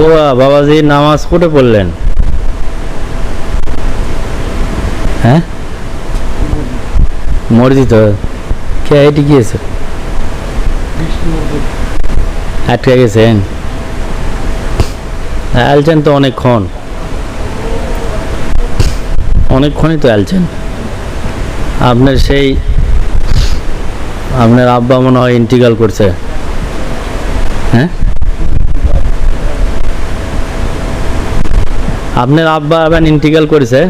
ও বাবাজি নামাজ পড়ে পড়লেন। হ্যাঁ? আটকে গেছেন? আলছেন তো অনেকক্ষণ। অনেকক্ষণই তো আলছেন। আপনার সেই, আপনার আব্বা মনে হয় ইন্টিগ্রাল করছে। আপনার আব্বা আবার ইন্টিগ্রাল করেছে?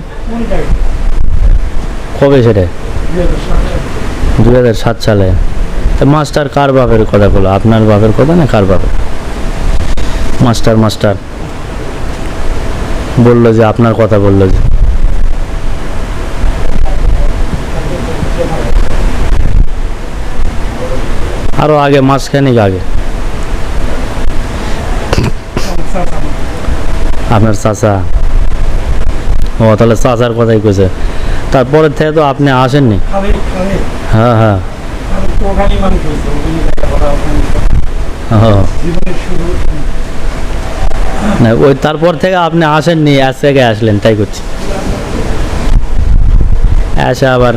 কবে সেটা? দু হাজার সাত সালে। মাস্টার কার বাপের কথা বলো? আপনার বাপের কথা না কার বাপের? Master master. বলল যে, আপনার কথা বলল যে। আরও আগে, মাসখানিক আগে। আপনার চাচা। ও তাহলে চাচার কথাই কইছে। তারপরে থেকে তো আপনি আসেননি। হ্যাঁ হ্যাঁ। না ওই তারপর থেকে আপনি আসেননি আজ থেকে আসলেন তাই করছি। এসে আবার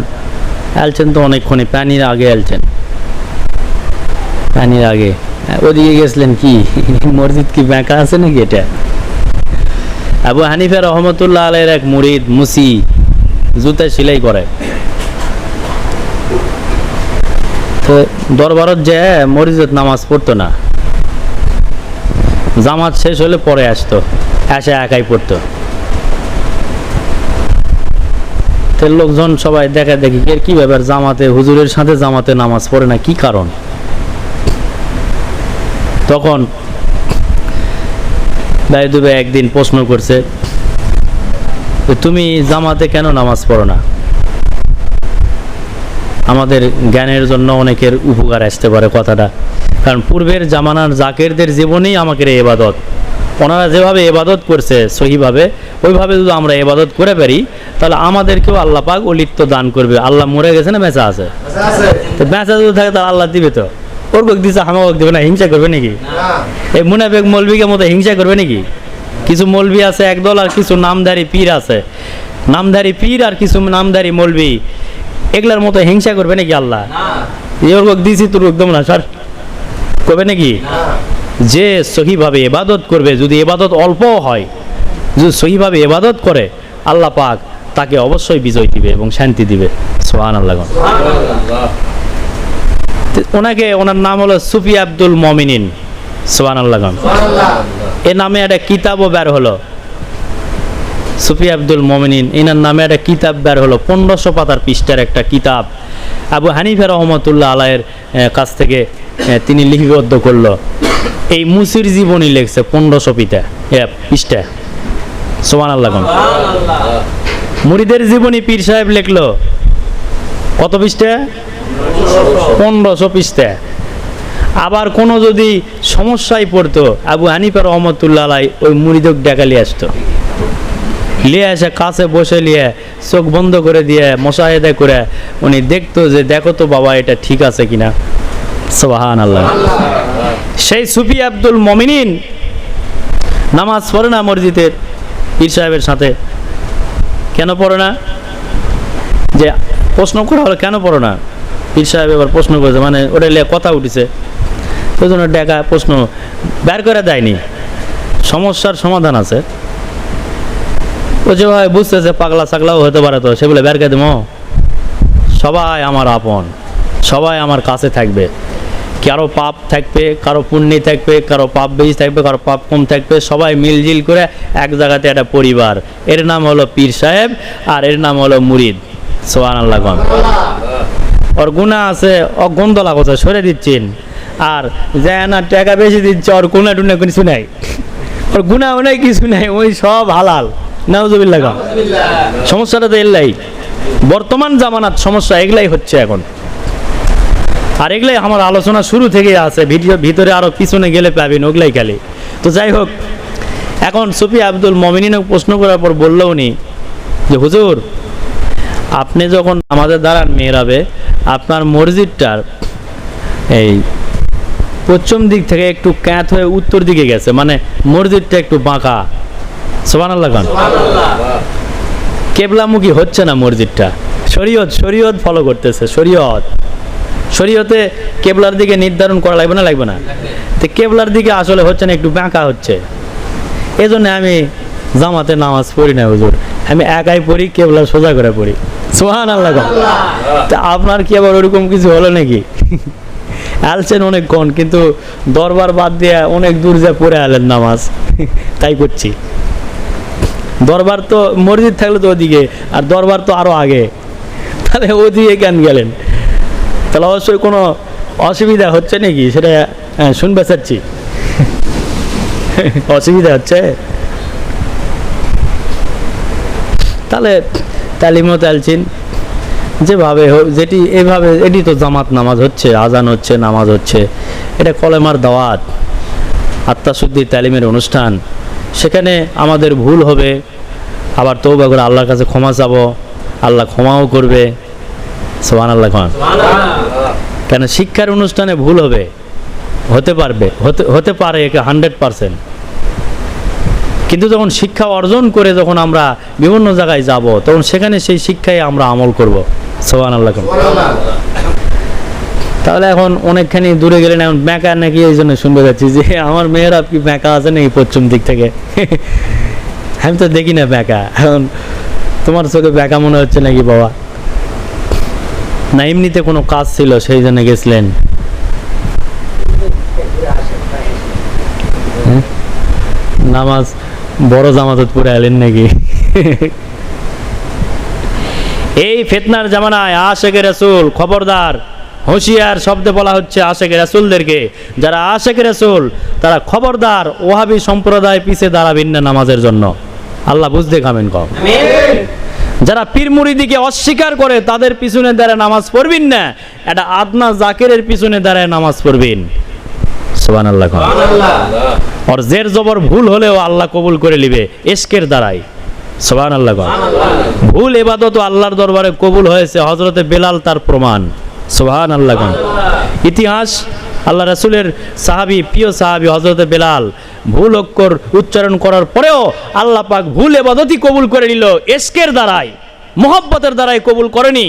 এলছেন তো অনেকক্ষণই প্যানির আগে এলছেন। প্যানির আগে। ওদিকে গেছিলেন কি? মসজিদ কি ব্যাঁকা আছে নাকি এটা? আবু হানিফা রহমতুল্লাহ আলের এক মুরিদ, মুসি, জুতা সেলাই করে। তো দরবারত যে মরিজত নামাজ পড়তো না, জামাত শেষ হলে পরে আসতো, এসে একাই পড়তো। তো লোকজন সবাই দেখা দেখি, এর কি ব্যাপার, জামাতে, হুজুরের সাথে জামাতে নামাজ পড়ে না, কি কারণ? তখন ভাই দুবে একদিন প্রশ্ন করছে তুমি জামাতে কেন নামাজ পড়ো না? আমাদের জ্ঞানের জন্য অনেকের উপকার আসতে পারে কথাটা। কারণ পূর্বের জামানার জাকেরদের জীবনেই আমাকে এবাদত ওনারা যেভাবে এবাদত করছে সহিভাবে ওইভাবে যদি আমরা এবাদত করে পারি তাহলে আমাদেরকেও আল্লাহ পাক অলিত্ব দান করবে। আল্লাহ মরে গেছে না বেঁচা আছে। তো বেঁচা যদি থাকে তাহলে আল্লাহ দিবে তো? ওর কক দিছে আমাকে দেবে না হিংসা করবে নাকি? এই মুনাফেক মৌলবীকে মতো হিংসা করবে নাকি? কিছু মৌলবী আছে একদল আর কিছু নামধারী পীর আছে। নামধারী পীর আর কিছু নামধারী মৌলবী। এগুলার মতো হিংসা করবে নাকি আল্লাহ? এর কক দিছি তোর একদম না স্যার করবে নাকি? যে সহিভাবে এবাদত করবে যদি এবাদত অল্পও হয় যদি সহিভাবে এবাদত করে আল্লাহ পাক তাকে অবশ্যই বিজয় দিবে এবং শান্তি দিবে। সোহান আল্লাহ ওনাকে ওনার নাম হলো সুফি আব্দুল মমিনিন। সোহান আল্লাহ এ নামে একটা কিতাবও বের হলো। সুফি আব্দুল মমিনিন এনার নামে একটা কিতাব বের হলো। পনেরোশো পাতার পৃষ্ঠার একটা কিতাব। আবু হানিফা রহমতুল্লাহ আলায়ের কাছ থেকে তিনি লিপিবদ্ধ করল। এই মুসির জীবনী লেখছে পনেরোশো পিতা পৃষ্ঠা। সোমান আল্লাহ মুরিদের জীবনী পীর সাহেব লিখলো। কত পৃষ্ঠা? পনেরোশো পৃষ্ঠা। আবার কোনো যদি সমস্যায় পড়তো, আবু হানিফা রহমতুল্লাহ ওই মুরিদক ডাকালি আসতো। লিয়ে এসে কাছে বসে লিয়ে চোখ বন্ধ করে দিয়ে মশাহেদা করে উনি দেখতো যে, দেখো তো বাবা, এটা ঠিক আছে কিনা? সোহান আল্লাহ সেই সুফি আব্দুল মমিনিন নামাজ পড়ে না মসজিদের পীর সাহেবের সাথে? কেন পড়ে না? যে প্রশ্ন করা হলো, কেন পড়ো না? পীর সাহেব এবার প্রশ্ন করেছে মানে ওটা লিয়ে কথা উঠেছে। সেই জন্য ডেকা প্রশ্ন বের করে দেয়নি। সমস্যার সমাধান আছে। ও যে ভাই বুঝতেছে পাগলা সাগলাও হতে পারে তো সেগুলো বের করে দেবো। সবাই আমার আপন, সবাই আমার কাছে থাকবে। কারও পাপ থাকবে, কারও পুণ্যি থাকবে, কারও পাপ বেশি থাকবে, কারও পাপ কম থাকবে। সবাই মিলজিল করে এক জায়গাতে একটা পরিবার। এর নাম হলো পীর সাহেব আর এর নাম হলো মুরিদ। সোহান আল্লাহ ওর গুণা আছে ও গন্ধলা কথা সরে দিচ্ছেন। আর যে না টাকা বেশি দিচ্ছে ওর গুণা টুনা কিছু নাই। ওর গুণা অনেক কিছু নাই ওই সব হালাল। নাউজুবিল্লাহ। সমস্যাটা তো এলাই বর্তমান জামানাত সমস্যা এগুলাই হচ্ছে এখন। আর এগুলাই আমার আলোচনা শুরু থেকে আছে ভিডিও ভিতরে আরও পিছনে গেলে পাবেন ওগুলাই খালি। তো যাই হোক এখন সুফি আব্দুল মমিনিন প্রশ্ন করার পর বলল উনি যে হুজুর আপনি যখন আমাদের দাঁড়ান মেয়েরাবে আপনার মসজিদটার এই পশ্চিম দিক থেকে একটু ক্যাঁত হয়ে উত্তর দিকে গেছে মানে মসজিদটা একটু বাঁকা। সোবান আল্লাহ খান কেবলামুখী হচ্ছে না মসজিদটা। শরীয়ত শরীয়ত ফলো করতেছে শরীয়ত। শরীয়তে কেবলার দিকে নির্ধারণ করা লাগবে না লাগবে না। তো কেবলার দিকে আসলে হচ্ছে না একটু বাঁকা হচ্ছে। এই জন্য আমি জামাতে নামাজ পড়ি না হুজুর। আমি একাই পড়ি কেবলা সোজা করে পড়ি। সোহান আল্লাহ তা আপনার কি আবার ওরকম কিছু হলো নাকি? আলছেন অনেকক্ষণ কিন্তু দরবার বাদ দিয়ে অনেক দূর যা পড়ে আলেন নামাজ। তাই করছি। দরবার তো মসজিদ থাকলে তো ওদিকে আর দরবার তো আরও আগে। তাহলে ওদিকে কেন গেলেন? তাহলে অবশ্যই কোনো অসুবিধা হচ্ছে নাকি? সেটা হ্যাঁ, শুনবে চাচ্ছি অসুবিধা হচ্ছে? তাহলে তালিমত আলছিন যেভাবে হোক, যেটি এভাবে, এটি তো জামাত নামাজ হচ্ছে, আজান হচ্ছে, নামাজ হচ্ছে, এটা কলেমার দাওয়াত, আত্মাশুদ্ধি তালিমের অনুষ্ঠান, সেখানে আমাদের ভুল হবে, আবার তৌবা করে আল্লাহর কাছে ক্ষমা চাবো, আল্লাহ ক্ষমাও করবে সোহান আল্লাহ খান কেন শিক্ষার অনুষ্ঠানে ভুল হবে, হতে পারবে, হতে হতে পারে হান্ড্রেড পারসেন্ট কিন্তু যখন শিক্ষা অর্জন করে যখন আমরা বিভিন্ন জায়গায় যাব, তখন সেখানে সেই শিক্ষায় আমরা আমল করব। সোহান আল্লাহ তাহলে এখন অনেকখানি দূরে গেলেন, এখন ব্যাঁকা নাকি এই জন্য শুনতে যাচ্ছি যে আমার মেয়েরা কি ব্যাঁকা আছে নাকি পশ্চিম দিক থেকে? আমি তো দেখি না ব্যাঁকা এখন তোমার চোখে ব্যাঁকা মনে হচ্ছে নাকি বাবা? না, এমনিতে কোনো কাজ ছিল, সেই জন্য গেছিলেন। হ্যাঁ? নামাজ বড় জামাতত পরে এলেন নাকি? এই ফেতনার জামানায় আশেকে রাসূল, খবরদার, হুঁশিয়ার শব্দে বলা হচ্ছে আশেকে রাসূলদেরকে। যারা আশেকে রাসূল, তারা খবরদার ওহাবি সম্প্রদায় পিছে দাঁড়াবেন না নামাজের জন্য। আল্লাহ বুঝতে খামেন কম। যারা পীর মুরিদিকে অস্বীকার করে, তাদের পিছনে দাঁড়ায় নামাজ পড়বেন না। এটা আদনা জাকেরের পিছনে দাঁড়ায় নামাজ পড়বেন। সুবান আল্লাহ ওর জের জবর ভুল হলেও আল্লাহ কবুল করে নিবে এসকের দ্বারাই। সোবান আল্লাহ ভুল এবাদত আল্লাহর দরবারে কবুল হয়েছে হজরতে বেলাল তার প্রমাণ। সোহান আল্লাহ ইতিহাস আল্লাহ রাসূলের সাহাবী প্রিয় সাহাবী হজরতে বেলাল ভুল অক্ষর উচ্চারণ করার পরেও আল্লাহ পাক ভুল এবাদতই কবুল করে নিল এসকের দ্বারাই মোহব্বতের দ্বারাই কবুল করেনি।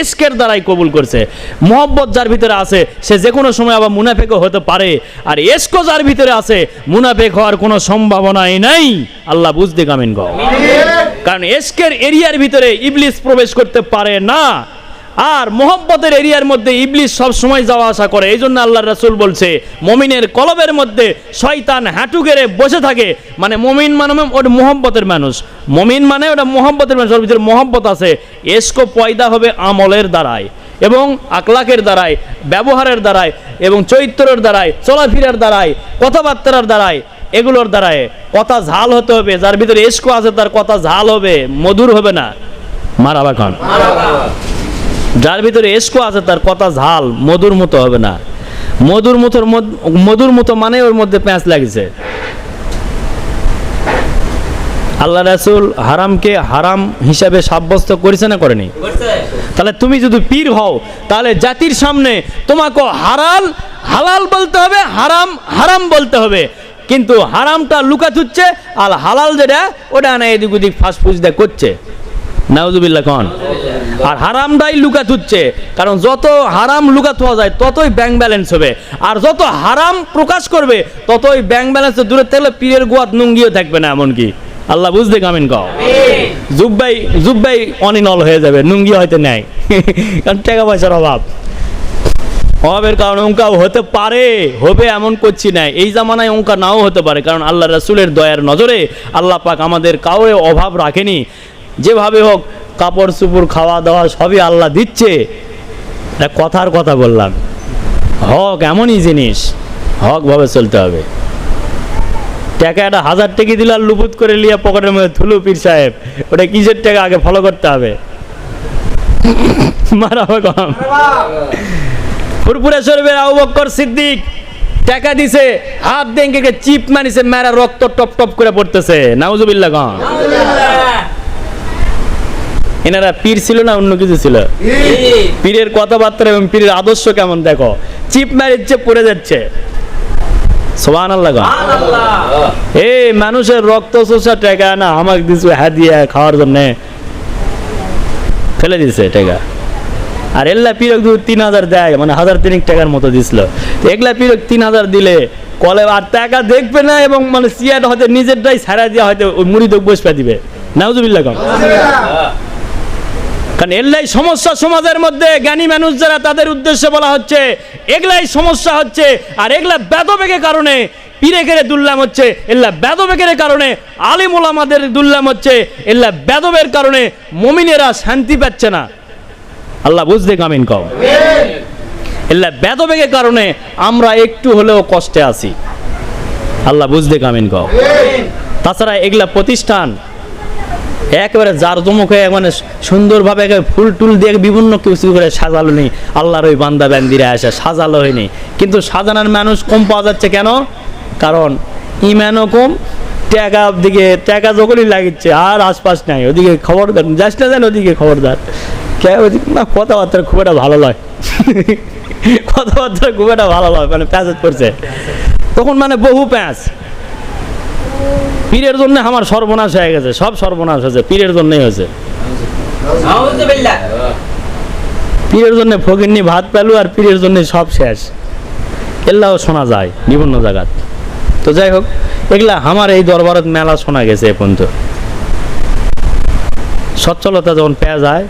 এসকের দ্বারাই কবুল করছে। মোহব্বত যার ভিতরে আছে সে যে কোনো সময় আবার মুনাফেকও হতে পারে। আর এসকো যার ভিতরে আছে মুনাফেক হওয়ার কোনো সম্ভাবনাই নাই। আল্লাহ বুঝতে কামিন গ। কারণ এসকের এরিয়ার ভিতরে ইবলিস প্রবেশ করতে পারে না। আর মোহব্বতের এরিয়ার মধ্যে ইবলিস সব সময় যাওয়া আসা করে। এই জন্য আল্লাহ রাসূল বলছে, মমিনের কলবের মধ্যে শয়তান হাঁটু গেড়ে বসে থাকে। মানে মমিন মানে ওটা মোহব্বতের মানুষ। মমিন মানে ওটা মোহব্বতের মানুষ, ওর ভিতরে মোহব্বত আছে। এসকো পয়দা হবে আমলের দ্বারায় এবং আকলাকের দ্বারায়, ব্যবহারের দ্বারায় এবং চরিত্রের দ্বারায়, চলাফেরার দ্বারায়, কথাবার্তার দ্বারায়, এগুলোর দ্বারায় কথা ঝাল হতে হবে। যার ভিতরে এসকো আছে তার কথা ঝাল হবে, মধুর হবে না। মারাবা যার ভিতরে এসকো আছে তার কথা ঝাল মধুর মতো হবে না। মধুর মতোর মধুর মতো মানে ওর মধ্যে প্যাঁচ লাগছে। আল্লাহ রাসুল হারামকে হারাম হিসাবে সাব্যস্ত করেছে না করেনি? তাহলে তুমি যদি পীর হও তাহলে জাতির সামনে তোমাকে হারাল হালাল বলতে হবে হারাম হারাম বলতে হবে। কিন্তু হারামটা লুকাত হচ্ছে আর হালাল যেটা ওটা না এদিক ওদিক ফাঁসফুস করছে। নাউজুবিল্লাহ কন। আর হারামটাই লুকা হচ্ছে কারণ যত হারাম লুকা হওয়া যায় ততই ব্যাংক ব্যালেন্স হবে। আর যত হারাম প্রকাশ করবে ততই ব্যাংক ব্যালেন্স দূরে থাকলে পীরের গোয়াত নুঙ্গিও থাকবে না এমনকি। আল্লাহ বুঝতে কামিন কও। জুব্বাই জুব্বাই অনিনল হয়ে যাবে নুঙ্গি হয়তো নেয়। কারণ টাকা পয়সার অভাব। অভাবের কারণে অঙ্কা হতে পারে হবে এমন করছি না এই জামানায় অঙ্কা নাও হতে পারে কারণ আল্লাহ রাসূলের দয়ার নজরে আল্লাহ পাক আমাদের কাউরে অভাব রাখেনি। যেভাবে হোক, কাপড় চুপড় খাওয়া দাওয়া সবই আল্লাহ দিচ্ছে। এটা কথার কথা বললাম। হক এমনই জিনিস হকভাবে চলতে হবে। টাকা একটা হাজার টাকা দিলে আর লুপুত করে লিয়া পকেটের মধ্যে থুলু পীর সাহেব, ওটা কিসের টাকা আগে ফলো করতে হবে? মারা কম ফুরপুরে শরীফের সিদ্দিক টাকা দিছে, হাত দেঙ্গে চিপ মানিছে মেরা রক্ত টপ টপ করে পড়তেছে। নাউজুবিল্লাহ কম এনারা পীর ছিল না অন্য কিছু ছিল? পীরের কথাবার্তা এবং পীরের আদর্শ কেমন দেখো? চিপ মারিচ্ছে পড়ে যাচ্ছে। সোহান আল্লাহ এই মানুষের রক্ত চোষা টেকা না আমাকে দিছে হাদিয়া খাওয়ার জন্যে। ফেলে দিছে টেকা। আর এল্লা পিরক যদি তিন হাজার দেয় মানে হাজার তিনিক টাকার মতো দিছিল। তো এগুলা পিরক তিন হাজার দিলে কলে আর টাকা দেখবে না এবং মানে সিয়ার হয়তো নিজেরটাই ছাড়া দিয়ে হয়তো ওই মুড়ি দোক বসপা দিবে। নাউজুবিল্লাহ কম কারণ এগুলাই সমস্যা সমাজের মধ্যে জ্ঞানী মানুষ যারা তাদের উদ্দেশ্যে বলা হচ্ছে, এগুলাই সমস্যা হচ্ছে, আর এগুলা বেদবেগের কারণে পীরে কেড়ে দুল্লাম হচ্ছে এল্লা বেদবেগের কারণে আলিমুল আমাদের দুর্লাম হচ্ছে এল্লা বেদবের কারণে মমিনেরা শান্তি পাচ্ছে না। আল্লাহ বুঝতে কামিন কম এল্লা বেদবেগের কারণে আমরা একটু হলেও কষ্টে আছি। আল্লাহ বুঝতে কামিন কম তাছাড়া এগুলা প্রতিষ্ঠান একেবারে যার হয়ে মানে সুন্দরভাবে ফুল টুল দিয়ে বিভিন্ন কিছু করে সাজালো নেই আল্লাহর ওই বান্দা ব্যান্দিরা এসে সাজালো হয়নি। কিন্তু সাজানোর মানুষ কম পাওয়া যাচ্ছে কেন? কারণ ইমানও কম, টাকা দিকে, টাকা যখনই লাগিচ্ছে, আর আশপাশ নাই। ওদিকে খবরদার, যাস না জান ওদিকে খবরদার। না, কথাবার্তা খুব একটা ভালো লয় কথাবার্তা খুব একটা ভালো লয় মানে প্যাঁচ পড়ছে। তখন মানে বহু প্যাঁচ। পীরের জন্য আমার সর্বনাশ হয়ে গেছে সব সর্বনাশ হয়েছে পীরের জন্যই হয়েছে। পীরের জন্য ফকিরনি ভাত পেলু আর পীরের জন্য সব শেষ। এল্লাও শোনা যায় বিভিন্ন জায়গাত তো যাই হোক এগুলা আমার এই দরবারত মেলা শোনা গেছে এ পর্যন্ত। সচ্ছলতা যখন পেয়ে যায়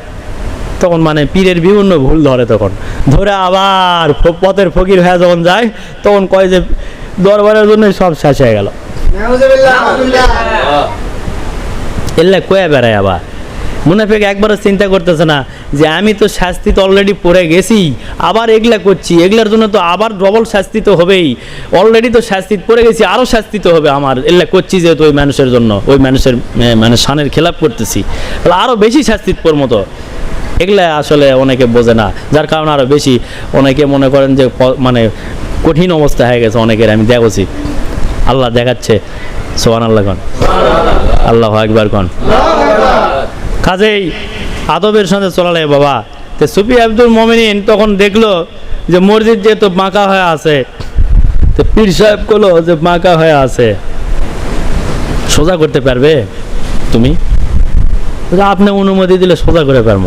তখন মানে পীরের বিভিন্ন ভুল ধরে তখন। ধরে আবার পথের ফকির হয়ে যখন যায় তখন কয় যে দরবারের জন্য সব শেষ হয়ে গেল। এল্লা কয়ে বেড়ায় আবার। মুনাফেক একবারও চিন্তা করতেছে না যে আমি তো শাস্তি তো অলরেডি পড়ে গেছি, আবার এগুলা করছি, এগুলার জন্য তো আবার ডবল শাস্তি তো হবেই। অলরেডি তো শাস্তি পড়ে গেছি আরও শাস্তি তো হবে আমার। এগুলা করছি যেহেতু ওই মানুষের জন্য, ওই মানুষের মানে শানের খেলাপ করতেছি। তাহলে আরও বেশি শাস্তি পর মতো। এগুলা আসলে অনেকে বোঝে না। যার কারণে আরও বেশি অনেকে মনে করেন যে মানে কঠিন অবস্থা হয়ে গেছে অনেকের, আমি দেখছি। আল্লাহ দেখাচ্ছে। সোহান আল্লাহ কন। আল্লাহ একবার কন। কাজেই আদবের সঙ্গে চলালে বাবা। তো সুফি আব্দুল মমিনিন তখন দেখল যে মসজিদ যেহেতু বাঁকা হয়ে আছে তো পীর সাহেব করল যে বাঁকা হয়ে আছে। সোজা করতে পারবে তুমি? আপনি অনুমতি দিলে সোজা করে পারব।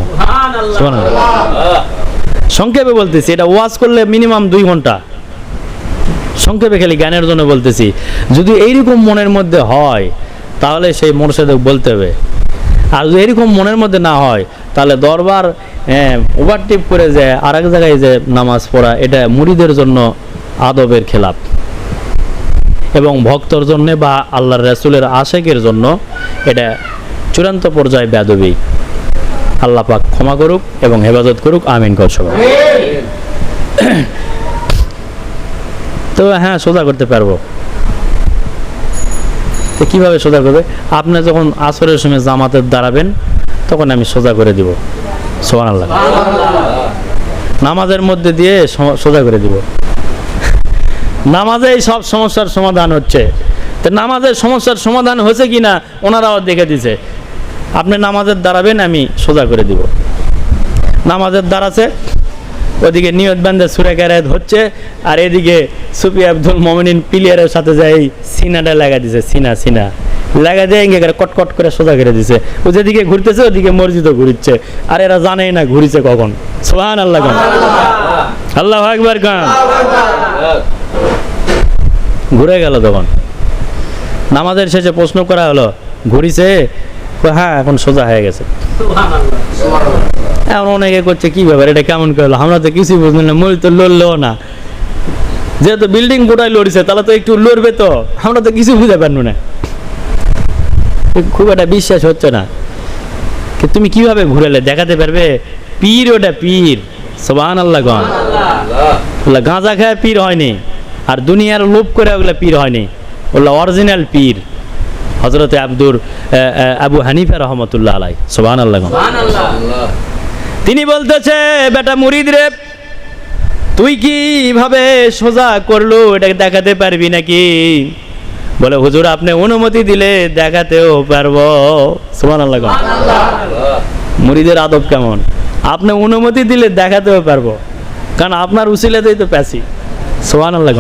সংক্ষেপে বলতেছি এটা ওয়াশ করলে মিনিমাম দুই ঘণ্টা। সংক্ষেপে খালি জ্ঞানের জন্য বলতেছি, যদি এইরকম মনের মধ্যে হয়, তাহলে সেই মোরশেদক বলতে হবে। আর যদি এরকম মনের মধ্যে না হয়, তাহলে দরবার ওভারটিপ করে যে আর এক জায়গায় যে নামাজ পড়া, এটা মুড়িদের জন্য আদবের খেলাপ। এবং ভক্তর জন্য বা আল্লাহর রাসূলের আশেকের জন্য এটা চূড়ান্ত পর্যায়ে বেদবি আল্লাহ পাক ক্ষমা করুক এবং হেফাজত করুক। আমিন কর। তো হ্যাঁ সোজা করতে পারব। তো কীভাবে সোজা করবে? আপনি যখন আসরের সময় জামাতে দাঁড়াবেন তখন আমি সোজা করে দিব। সোহান আল্লাহ নামাজের মধ্যে দিয়ে সোজা করে দিব। নামাজেই সব সমস্যার সমাধান হচ্ছে। তো নামাজের সমস্যার সমাধান হয়েছে কি না ওনারাও দেখে দিছে। আপনি নামাজের দাঁড়াবেন আমি সোজা করে দিব। নামাজের দাঁড়াছে ওদিকে নিয়ত বান্ধে সুরে ক্যারাত হচ্ছে, আর এদিকে সুফি আব্দুল মমিনিন প্লেয়ারের সাথে যাই সিনাটা লাগা দিছে, সিনা সিনা। লাগা দিয়ে ইঙ্গে করে কটকট করে সোজা করে দিছে। ও যেদিকে ঘুরতেছে ওদিকে মসজিদও ঘুরিচ্ছে। আর এরা জানেই না ঘুরিছে কখন। সোহান আল্লাহ খান আল্লাহ একবার গান ঘুরে গেল তখন। নামাজের শেষে প্রশ্ন করা হলো, ঘুরিছে? হ্যাঁ এখন সোজা হয়ে গেছে। এখন অনেকে করছে, কি ব্যাপার? এটা কেমন করল? আমরা তো কিছুই বুঝলাম না মই তো লড়লেও না। যেহেতু বিল্ডিং গোটায় লড়ছে, তাহলে তো একটু লড়বে তো। আমরা তো কিছু বুঝতে পারব না। খুব একটা বিশ্বাস হচ্ছে না। তুমি কীভাবে ঘুরালে দেখাতে পারবে? পীর ওটা পীর। সোবান আল্লাহ গন গাঁজা খায় পীর হয়নি, আর দুনিয়ার লোভ করে ওগুলা পীর হয়নি। ওগুলা অরিজিনাল পীর। হজরতে আব্দুর আবু হানিফা রহমতুল্লাহ আলাই সোবান আল্লাহ গন তিনি বলতেছে বেটা মুরিদ রে তুই কীভাবে সোজা করল? এটাকে দেখাতে পারবি নাকি? বলে হুজুর আপনি অনুমতি দিলে দেখাতেও পারব। সুমান আল্লাহ মুরিদের আদব কেমন? আপনি অনুমতি দিলে দেখাতেও পারব কারণ আপনার উসিলেতেই তো প্যাসি। সোহান আল্লাহ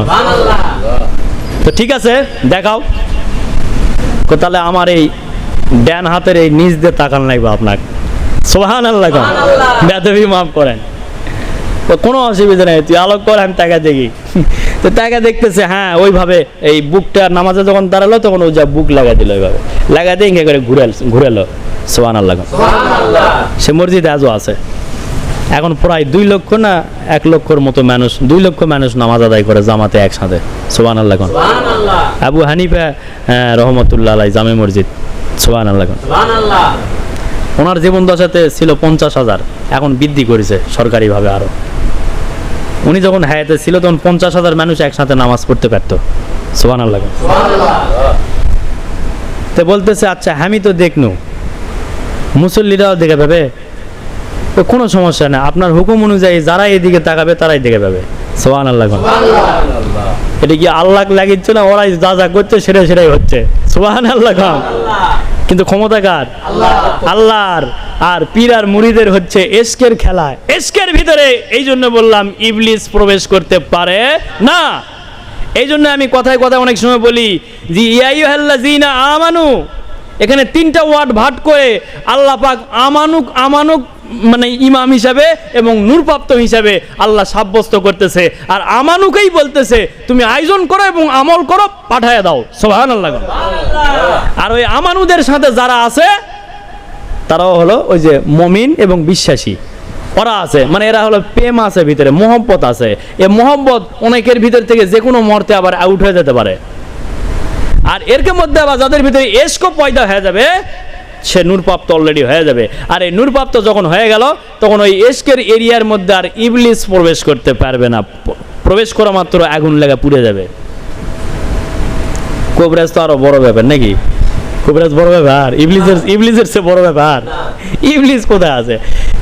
তো ঠিক আছে দেখাও। কো তাহলে আমার এই ড্যান হাতের এই নিচ দিয়ে তাকান লাগবে আপনাকে। সোহান আল্লাহ বেদবি মাফ করেন। তো কোনো অসুবিধা নেই তুই আলোক কর আমি টাকা দেখি। তো টাকা দেখতেছে হ্যাঁ ওইভাবে এই বুকটা নামাজে যখন দাঁড়াল তখন ওই যা বুক লাগা দিল ওইভাবে। লাগা দিয়ে ইঙ্গে করে ঘুরে ঘুরেলো সোহান আল্লাহ সে মসজিদে আজও আছে। এখন প্রায় দুই লক্ষ না এক লক্ষর মতো মানুষ দুই লক্ষ মানুষ নামাজ আদায় করে জামাতে একসাথে। সোহান আল্লাহ আবু হানিফা রহমতুল্লাহ আলাই জামে মসজিদ। সোহান আল্লাহ ওনার জীবন দশাতে ছিল পঞ্চাশ হাজার। এখন বৃদ্ধি করেছে সরকারিভাবে আরও। উনি যখন হায়াতে ছিল তখন পঞ্চাশ হাজার মানুষ একসাথে নামাজ পড়তে পারতো। সোহান আল্লাহ তো বলতেছে আচ্ছা আমি তো দেখনু। মুসল্লিরাও দেখে পাবে। তো কোনো সমস্যা নেই। আপনার হুকুম অনুযায়ী যারা এদিকে তাকাবে, তারাই দেখে পাবে। সোহান আল্লাহ এটা কি আল্লাহ লাগিচ্ছে না ওরাই যা যা করছে, সেটাই সেটাই হচ্ছে। সোহান আল্লাহ কিন্তু ক্ষমতা কার? আল্লাহর। আর পীরার মুড়িদের হচ্ছে এসকের খেলা। এসকের ভিতরে, এই জন্য বললাম, ইবলিস প্রবেশ করতে পারে না। এই জন্য আমি কথায় কথায় অনেক সময় বলি জি ইয়াই আমানু এখানে তিনটা ওয়ার্ড ভাট করে আল্লাহ পাক আমানুক আমানুক মানে ইমাম হিসাবে এবং নূরপ্রাপ্ত হিসাবে আল্লাহ সাব্যস্ত করতেছে। আর আমানুকেই বলতেছে তুমি আয়োজন করো এবং আমল করো পাঠায় দাও। সোহান আল্লাহ আর ওই আমানুদের সাথে যারা আছে তারাও হলো ওই যে মমিন এবং বিশ্বাসী। ওরা আছে মানে এরা হলো প্রেম আছে ভিতরে মোহব্বত আছে। এ মোহব্বত অনেকের ভিতর থেকে যে কোনো মুহূর্তে আবার আউট হয়ে যেতে পারে। আর এর মধ্যে আবার যাদের ভিতরে এসকো পয়দা হয়ে যাবে, সে নূরপ্রাপ্ত অলরেডি হয়ে যাবে। আর এই নূরপ্রাপ্ত যখন হয়ে গেল, তখন ওই এসকের এরিয়ার মধ্যে আর ইবলিস প্রবেশ করতে পারবে না। প্রবেশ করা মাত্র আগুন লাগা পুড়ে যাবে। কোবরাজ তো আরও বড় ব্যাপার নাকি? কোবরাজ বড় ব্যাপার? ইবলিসের ইবলিসের সে বড় ব্যাপার। ইবলিস কোথায় আছে?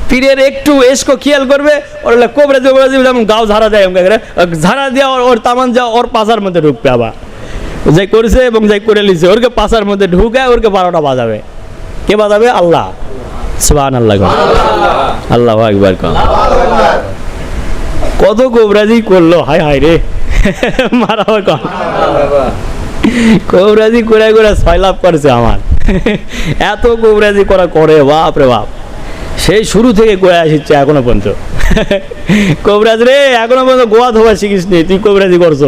পীরের একটু এসকো খেয়াল করবে, ওর কোবরাজ কোবরাজ যেমন গাও ঝাড়া দেয় ঝাড়া দেওয়া, ওর তামান যা ওর পাশার মধ্যে ঢুকবে আবার। যাই করেছে এবং যাই করে লিছে, ওরকে পাশার মধ্যে ঢুকে ওরকে বারোটা বাজাবে। কে বাজাবে? আল্লাহ। সুবহান আল্লাহ আল্লাহ একবার কম কত কোবরাজি করল? হায় হায় রে। মারাবার কম কবরাজি করে করে ছয় লাভ করেছে আমার। এত কবরাজি করা করে, বাপ রে বাপ। সেই শুরু থেকে করে আসছে এখনও পর্যন্ত। কবরাজ রে, এখনও পর্যন্ত গোয়া ধোয়া শিখিস নি তুই কবরাজি করছ।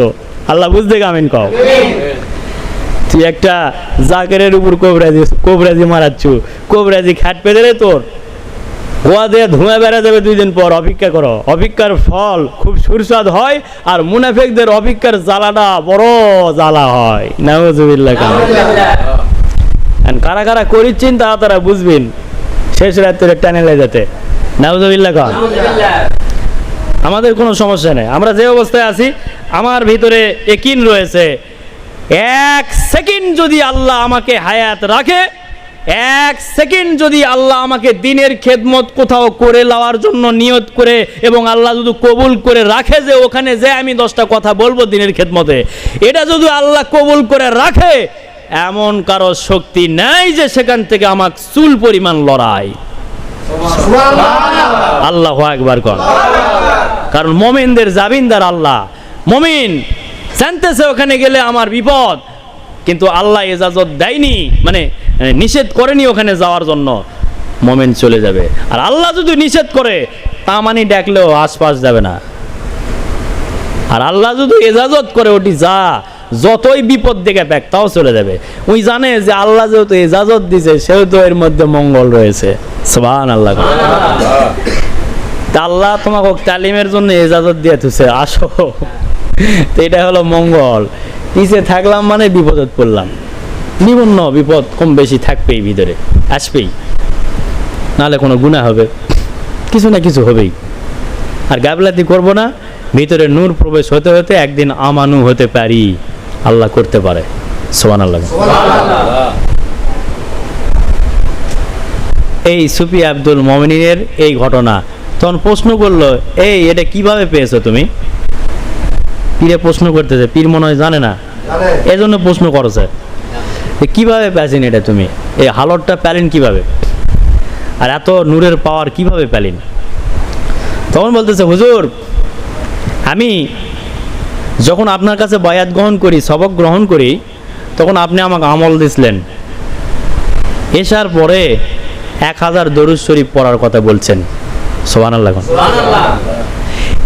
আল্লাহ বুঝতে কামিন কও। তুই একটা জাকেরের উপর কবরাজি কবরাজি মারাচ্ছু। কবরাজি খ্যাট রে তোর। গোয়া দিয়ে ধুঁয়া বেড়া যাবে দুই দিন পর, অপেক্ষা করো। অপেক্ষার ফল খুব সুস্বাদ হয় আর মুনাফেকদের অপেক্ষার জ্বালাটা বড় জ্বালা হয়। নাউজুবিল্লাহ কারা কারা করিচ্ছেন তারা তারা বুঝবেন। শেষ রাত্রে টানেলে যেতে। নাউজুবিল্লাহ আমাদের কোনো সমস্যা নেই। আমরা যে অবস্থায় আছি আমার ভিতরে একিন রয়েছে। এক সেকেন্ড যদি আল্লাহ আমাকে হায়াত রাখে এক সেকেন্ড যদি আল্লাহ আমাকে দিনের খেদমত কোথাও করে লওয়ার জন্য নিয়ত করে এবং আল্লাহ যদি কবুল করে রাখে যে ওখানে যে আমি দশটা কথা বলব দিনের খেদমতে এটা যদি আল্লাহ কবুল করে রাখে এমন কারও শক্তি নাই যে সেখান থেকে আমার চুল পরিমাণ লড়াই। আল্লাহ একবার কর কারণ মোমেনদের জাবিনদার আল্লাহ। মমিন জানতেছে ওখানে গেলে আমার বিপদ কিন্তু আল্লাহ এজাজত দেয়নি মানে মানে নিষেধ করেনি ওখানে যাওয়ার জন্য মমিন চলে যাবে। আর আল্লাহ যদি নিষেধ করে তা মানে ডাকলেও আশপাশ যাবে না। আর আল্লাহ যদি এজাজত করে ওটি যা যতই বিপদ দেখে প্যাক তাও চলে যাবে। ওই জানে যে আল্লাহ যেহেতু এজাজত দিছে সেহেতু এর মধ্যে মঙ্গল রয়েছে। সবান আল্লাহ তা আল্লাহ তোমাকে তালিমের জন্য এজাজত দিয়ে তুছে আসো। তো এটা হলো মঙ্গল। পিছে থাকলাম মানে বিপদত পড়লাম। বিভিন্ন বিপদ কম বেশি থাকবেই ভিতরে, আসবেই। নাহলে কোনো গুণা হবে। কিছু না কিছু হবেই। আর গাবলাতি করব না, ভিতরে নূর প্রবেশ হতে হতে একদিন আমানু হতে পারি। আল্লাহ করতে পারে। সোমান আল্লাহ এই সুফি আব্দুল মমিনের এই ঘটনা। তখন প্রশ্ন করল, এই, এটা কীভাবে পেয়েছ তুমি? পীরে প্রশ্ন করতেছে পীর মনে হয় জানে না। এজন্য প্রশ্ন করছে। কীভাবে পেয়েছেন এটা তুমি? এই হালতটা পেলেন কীভাবে? আর এত নূরের পাওয়ার কীভাবে পেলেন তখন বলতেছে হুজুর আমি যখন আপনার কাছে বায়াত গ্রহণ করি সবক গ্রহণ করি তখন আপনি আমাকে আমল দিছিলেন। এসার পরে এক হাজার দরুদ শরীফ পড়ার কথা বলছেন। সোহান আল্লাহ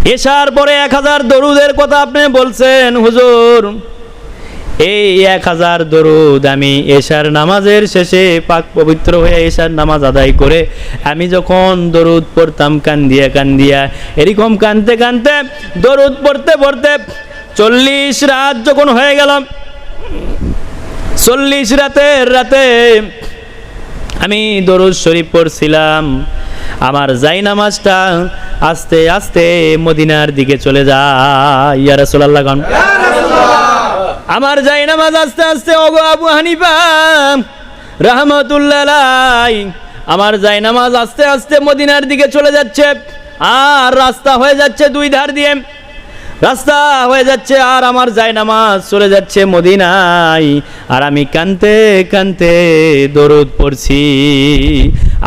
এসার পরে এক হাজার দরুদের কথা আপনি বলছেন, হুজুর। এই এক হাজার দরুদ আমি এশার নামাজের শেষে পাক পবিত্র হয়ে এশার নামাজ আদায় করে আমি যখন দরুদ পড়তাম, কান্দিয়া কান্দিয়া, এরকম কানতে কানতে, দরুদ পড়তে পড়তে চল্লিশ রাত যখন হয়ে গেলাম, চল্লিশ রাতের রাতে আমি দরুদ শরীফ পড়ছিলাম। আমার যাই নামাজটা আস্তে আস্তে মদিনার দিকে চলে যায়। ইয়া রাসূলুল্লাহ গণ। আমার যাই নামাজ আস্তে আস্তে ওগো আবু হানিফা রহমতুল্লাহ আমার যাই নামাজ আস্তে আস্তে মদিনার দিকে চলে যাচ্ছে আর রাস্তা হয়ে যাচ্ছে দুই ধার দিয়ে। রাস্তা হয়ে যাচ্ছে আর আমার যাই নামাজ চলে যাচ্ছে মদিনায়। আর আমি কানতে কানতে দরদ পড়ছি।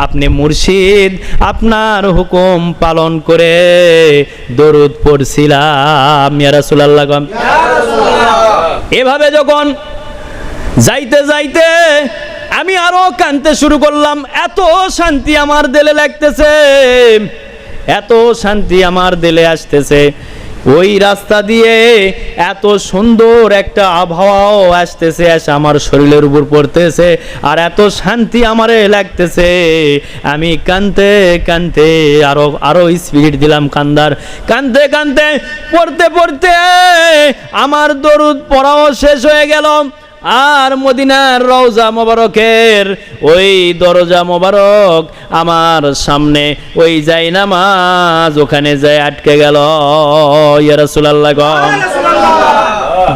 আপনি মুর্শিদ, আপনার হুকুম পালন করে দরুদ পড়ছিলাম। ইয়া রাসূলুল্লাহ গম এভাবে যখন যাইতে যাইতে আমি আরও কানতে শুরু করলাম, এত শান্তি আমার দিলে লাগতেছে, এত শান্তি আমার দিলে আসতেছে। ওই রাস্তা দিয়ে এত সুন্দর একটা আবহাওয়াও আসতেছে, এসে আমার শরীরের উপর পড়তেছে, আর এত শান্তি আমারে লাগতেছে। আমি কানতে কানতে আরও আরও স্পিড দিলাম কান্দার। কানতে কানতে, পড়তে পড়তে আমার দরুদ পড়াও শেষ হয়ে গেল। আর মদিনার রওজা মোবারকের ওই দরজা মোবারক আমার সামনে ওই যাই নামাজ ওখানে যাই আটকে গেল। ইয়া রাসূলুল্লাহ গো।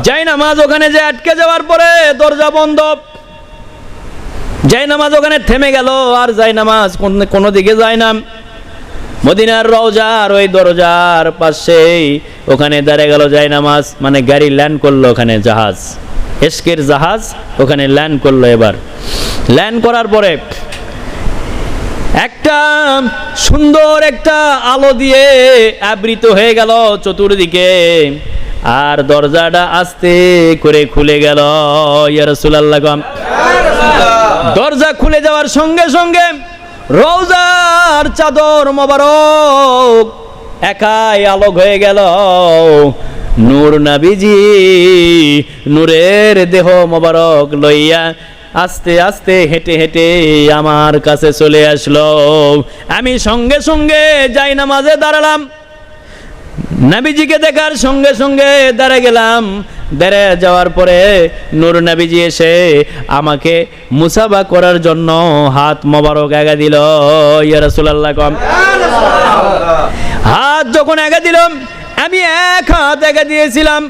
যাই নামাজ ওখানে যে আটকে যাওয়ার পরে দরজা বন্ধ। যাই নামাজ ওখানে থেমে গেল আর যাই নামাজ কোন- কোনো দিকে যায় না। মদিনার রওজার ওই দরজার পাশেই ওখানে দাঁড়িয়ে গেল যাই নামাজ। মানে গাড়ি ল্যান্ড করল ওখানে জাহাজ। এসকের জাহাজ ওখানে ল্যান্ড করল এবার। ল্যান্ড করার পরে একটা সুন্দর একটা আলো দিয়ে আবৃত হয়ে গেল চতুর্দিকে। আর দরজাটা আস্তে করে খুলে গেল। ইয়া রাসূলুল্লাহ গম দরজা খুলে যাওয়ার সঙ্গে সঙ্গে রওজার চাদর মোবারক। একাই আলোক হয়ে গেল। নূর নাবিজি, নূরের দেহ মোবারক লইয়া আস্তে আস্তে হেঁটে হেঁটে আমার কাছে চলে আসলো। আমি সঙ্গে সঙ্গে যাই নামাজে দাঁড়ালাম। নাবিজিকে দেখার সঙ্গে সঙ্গে দাঁড়া গেলাম। দাঁড়ে যাওয়ার পরে নূর নাবিজি এসে আমাকে মুসাবা করার জন্য হাত মোবারক আগা দিল। ইয়া রাসূলুল্লাহ, কম। হাত যখন আগা দিলাম, আমি এক হাত আগা দিয়েছিলাম।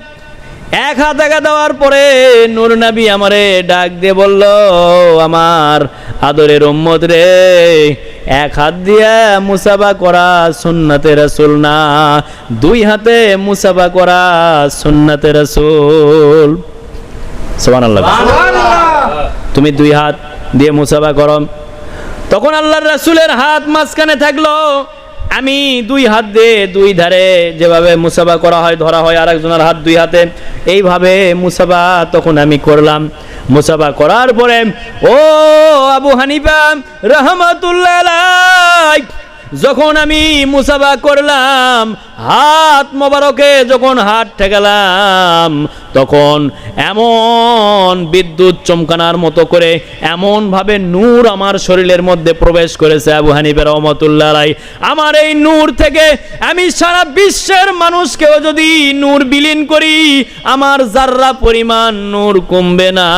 এক হাত আগা দেওয়ার পরে নূর নাবি আমারে ডাক দিয়ে বলল, আমার আদরের উম্মত রে এক হাত দিয়ে মুসাবা করা সুন্নাতে রসুল না দুই হাতে মুসাবা করা সুন্নাতে সোমান আল্লাহ তুমি দুই হাত দিয়ে মুসাবা করম তখন আল্লাহর রসুলের হাত মাঝখানে থাকল। আমি দুই হাত দিয়ে দুই ধারে যেভাবে মুসাবা করা হয়, ধরা হয় আর একজনের হাত দুই হাতে, এইভাবে মুসাবা তখন আমি করলাম। মুসাবা করার পরে, ও আবু হানিফা, রহমতুল্লাহ যখন আমি মুসাবা করলাম হাত মোবারকে যখন হাত ঠেকালাম তখন এমন বিদ্যুৎ চমকানার মতো করে এমন ভাবে নূর আমার শরীরের মধ্যে প্রবেশ করেছে আবু হানিফের রহমতুল্লাহ আলাই। আমার এই নূর থেকে আমি সারা বিশ্বের মানুষকেও যদি নূর বিলীন করি, আমার যার্রা পরিমাণ নূর কমবে না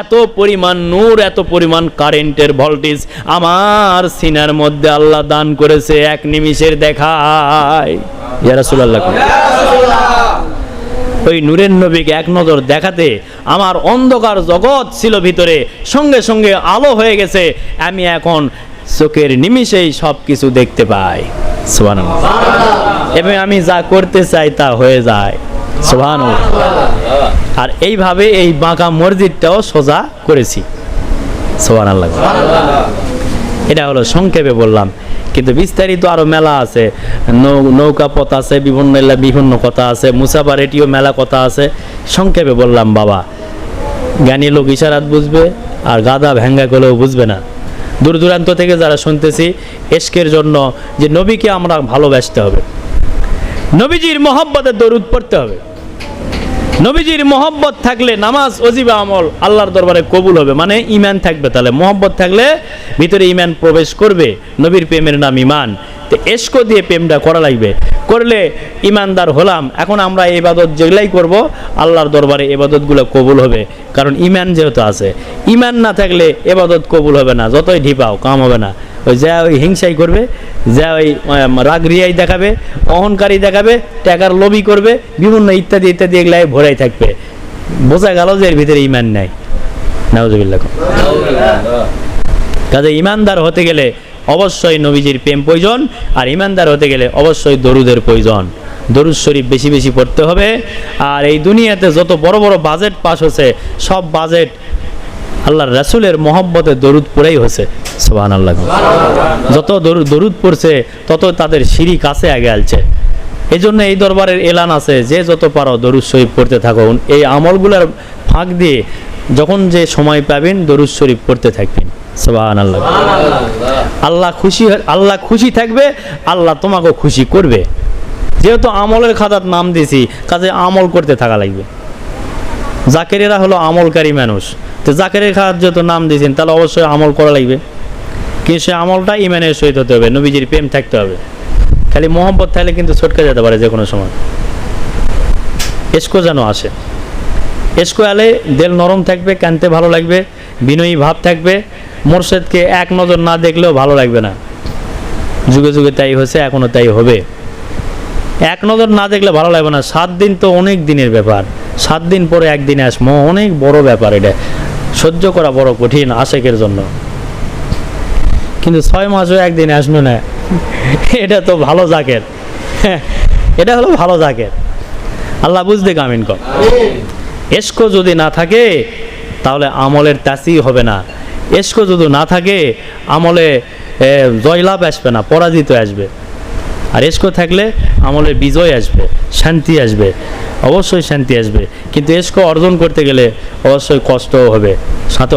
এত পরিমাণ নূর, এত পরিমাণ কারেন্টের ভোল্টেজ আমার সিনার মধ্যে আল্লাহ দান করেছে এক নিমিষের দেখায় ওই নূরের নবীকে এক নজর দেখাতে আমার অন্ধকার জগৎ ছিল ভিতরে, সঙ্গে সঙ্গে আলো হয়ে গেছে, আমি এখন চোখের নিমিষেই সব কিছু দেখতে পাই। এবং আমি যা করতে চাই তা হয়ে যায়। সুবহানাল্লাহ। আর এইভাবে এই বাঁকা মসজিদটাও সোজা করেছি। সুবহানাল্লাহ। এটা হলো সংক্ষেপে বললাম। কিন্তু বিস্তারিত আরও মেলা আছে। নৌকা পথ আছে, বিভিন্ন বিভিন্ন কথা আছে মুসাফার এটিও মেলা কথা আছে। সংক্ষেপে বললাম, বাবা, জ্ঞানী লোক ইশারাত বুঝবে আর গাদা ভেঙ্গা করলেও বুঝবে না। দূর দূরান্ত থেকে যারা শুনতেছি, এশকের জন্য যে নবীকে আমরা ভালোবাসতে হবে। নবীজির মহব্বতের দরুদ পড়তে হবে। নবীজির মহব্বত থাকলে নামাজ অজিবা আমল আল্লাহর দরবারে কবুল হবে। মানে ইমান থাকবে তাহলে। মহব্বত থাকলে ভিতরে ইমান প্রবেশ করবে। নবীর প্রেমের নাম ইমান তো এসকো দিয়ে প্রেমটা করা লাগবে। করলে ইমানদার হলাম। এখন আমরা এই ইবাদত যেগুলাই করব, আল্লাহর দরবারে এবাদতগুলো কবুল হবে। কারণ ইমান যেহেতু আছে। ইমান না থাকলে এবাদত কবুল হবে না। যতই ঢিপাও, কাম হবে না। ওই যা ওই হিংসাই করবে, যা ওই রাগ রিয়াই দেখাবে অহংকারী দেখাবে টাকার লবি করবে, বিভিন্ন ইত্যাদি ইত্যাদি এগুলাই ভরাই থাকবে। বোঝা গেল যে এর ভিতরে ইমান নাই। নাউজুবিল্লাহ। কাজে ইমানদার হতে গেলে অবশ্যই নবীজির প্রেম প্রয়োজন, আর ইমানদার হতে গেলে অবশ্যই দরুদের প্রয়োজন। দরুদ শরীফ বেশি বেশি পড়তে হবে, আর এই দুনিয়াতে যত বড় বড় বাজেট পাস হচ্ছে সব বাজেট আল্লাহর রাসূলের মহব্বতে দরুদ পড়েই হয়েছে। সোহান আল্লাহ যত দরুদ দরুদ পড়ছে, তত তাদের সিঁড়ি কাছে আগে আলছে। এই জন্য এই দরবারের এলান আছে, যে যত পারো দরুদ শরীফ পড়তে থাকো। এই আমলগুলোর ফাঁক দিয়ে যখন যে সময় পাবেন, দরুদ শরীফ পড়তে থাকবেন। সোহান আল্লাহ আল্লাহ খুশি আল্লাহ খুশি থাকবে, আল্লাহ তোমাকেও খুশি করবে। যেহেতু আমলের খাতার নাম দিয়েছি কাজে আমল করতে থাকা লাগবে। জাকেরেরা হলো আমলকারী মানুষ। তো জাকেরের খাতার যেহেতু নাম দিয়েছেন, তাহলে অবশ্যই আমল করা লাগবে। কিন্তু সে আমলটা ইমানের সহিত হতে হবে, নবীজির প্রেম থাকতে হবে। খালি মোহাম্মত থাকলে কিন্তু ছটকে যেতে পারে যে কোনো সময়। এসকো যেন আসে। এসকো আলে দেল নরম থাকবে, কানতে ভালো লাগবে, বিনয়ী ভাব থাকবে, মোরশেদকে এক নজর না দেখলেও ভালো লাগবে না। যুগে যুগে তাই হয়েছে এখনও তাই হবে। এক নজর না দেখলে ভালো লাগবে না। সাত দিন তো অনেক দিনের ব্যাপার। সাত দিন পরে একদিনে আসমো। অনেক বড় ব্যাপার এটা। সহ্য করা বড় কঠিন আশেকের জন্য। কিন্তু ছয় মাসও একদিনে আসলো না। এটা তো ভালো জাকের। এটা হলো ভালো জাকের। আল্লাহ বুঝতে কামিন কর। এসকো যদি না থাকে, তাহলে আমলের তাসি হবে না। এসকো যদি না থাকে, আমলে জয়লাভ আসবে না, পরাজিত আসবে। আর এসকো থাকলে আমলে বিজয় আসবে, শান্তি আসবে, অবশ্যই শান্তি আসবে। কিন্তু এসকো অর্জন করতে গেলে অবশ্যই কষ্টও হবে। সাথে